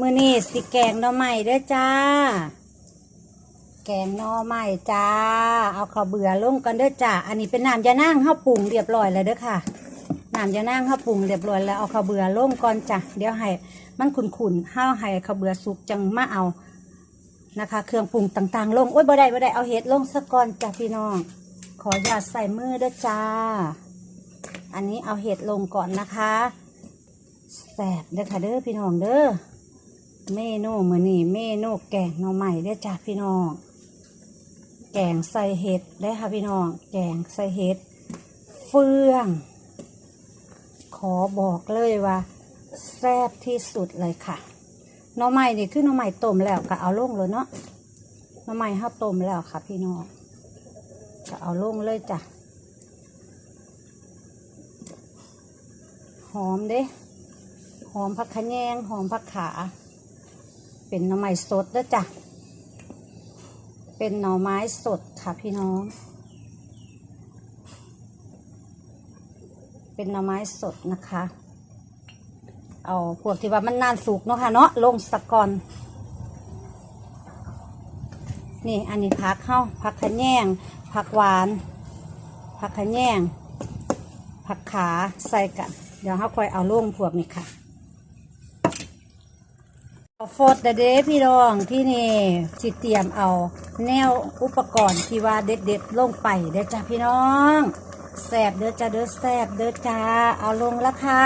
มือนี่สิแกงหน่อไม้เด้อจ้า แกงหน่อไม้จ้า เอาข้าวเบื่อลงกันเด้อจ้า อันนี้เป็นน้ำยานั่งข้าวปรุงเรียบร้อยแล้วเด้อค่ะ น้ำยานั่งข้าวปรุงเรียบร้อยแล้วเอาข้าวเบื่อลงก่อนจ้ะ เดี๋ยวให้มันขุนๆห้าให้ข้าวเบื่อสุกจังมาเอา นะคะ เครื่องปรุงต่างๆ ลง โอ๊ยบ่ได้บ่ได้ เอาเห็ดลงสะก่อนจ้ะพี่น้อง ขออย่าใส่มือเด้อจ้า อันนี้เอาเห็ดลงก่อนนะคะแสบเด้อค่ะเด้อพี่น้องเด้อ เมนูมือนี่เมนูแกงหน่อใหม่เด้จ้าพี่น้อง แกงใส่เห็ดได้ค่ะพี่น้อง แกงใส่เห็ด เฟื่อง ขอบอกเลยว่าแซ่บที่สุดเลยค่ะหน่อไม้นี่คือหน่อไม้ต้มแล้วก็เอาลงเลยเนาะหน่อไม้ห้าต้มแล้วค่ะ พี่น้องก็เอาลงเลยจ้ะหอมเด้หอมผักขะแยงหอมผักขา เป็นหน่อไม้สดเด้อจ้ะ เป็นหน่อไม้สดค่ะพี่น้อง เป็นหน่อไม้สดนะคะ เอาพวกที่ว่ามันนานสุกเนาะค่ะเนาะลงสะกอนนี่อันนี้ผักเข้าผักขะแยงผักหวานผักขะแยงผักขาใส่กัน เดี๋ยวเขาค่อยเอาลงพวกนี้ค่ะ เอาโฟดเด้พี่รองที่นี่สิเตรียมเอา แนวอุปกรณ์ที่ว่าเด็ดๆลงไปเด้อจ้าพี่น้องแซบเด้อจ้าเด้อแซบเด้อจ้าเอาลงแล้วค่ะ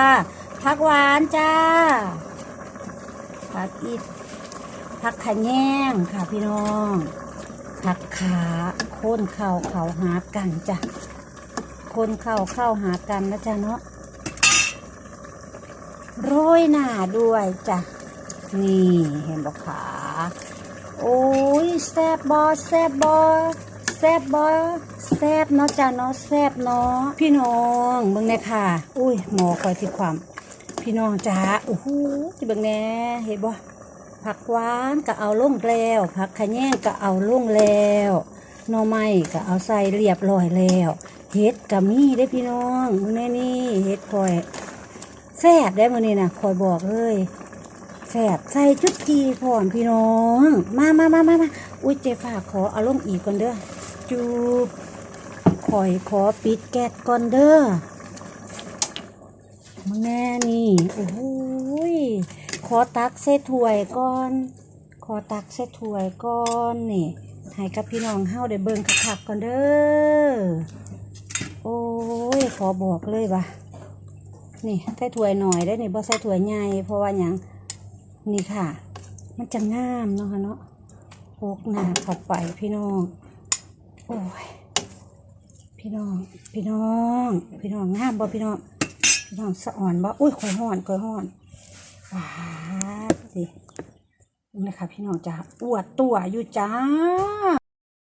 ผักหวานจ้าผักอีผักขะแยงค่ะพี่น้องผักขาโค่นเข่าเข่าหากันจ้ะโคนเข่าเข้าหากันนะจ๊ะเนาะโรยหน้าด้วยจ้ะ นี่เห็นบอกขาโอ้ยแซบบอแซบบอแซบบอแซบเนาะจ้ะเนาะแซบเนาะพี่น้องเบิ่งแน่ค่ะ อุ้ยหมอคอยที่ความ พี่น้องจ้าโอ้โหเบิ่งแน่เห็นบ่ผักหวานก็เอาลงแล้วผักขะแยงก็เอาลงแล้วหน่อไม้ก็เอาใส่เรียบร้อยแล้วเห็ดก็มีได้พี่น้องมื้อนี้นี่เห็ดคอยแซ่บได้มื้อนี้นะคอยบอกเลย แซ่บใส่จุดจีพร้อมพี่น้อง มามามามามาอุ้ยเจฝากขอเอาลงอีกก่อนเด้อจูบคอยขอปิดแก๊สก่อนเด้อมึงแน่นี่ โอ้โหยขอตักใส่ถ้วยก่อน ขอตักใส่ถ้วยก่อนนี่ให้กับพี่น้องเฮาได้เบิ่งคักๆก่อนเด้อ โอ้ย ขอบอกเลยว่านี่ใส่ถ้วยหน่อยได้นี่บ่ใส่ถ้วยใหญ่เพราะว่าหยัง นี่ค่ะ มันจะงามเนาะเนาะโปกหน้าเข้าไปพี่น้อง โอ้ย พี่น้อง พี่น้อง พี่น้องงามบ่พี่น้อง พี่น้องสะอ่อนบ่อุ้ยข่อยห่อนข่อยห่อนว้าสินี่นะคะพี่น้องจ้าอวดตัวอยู่จ้า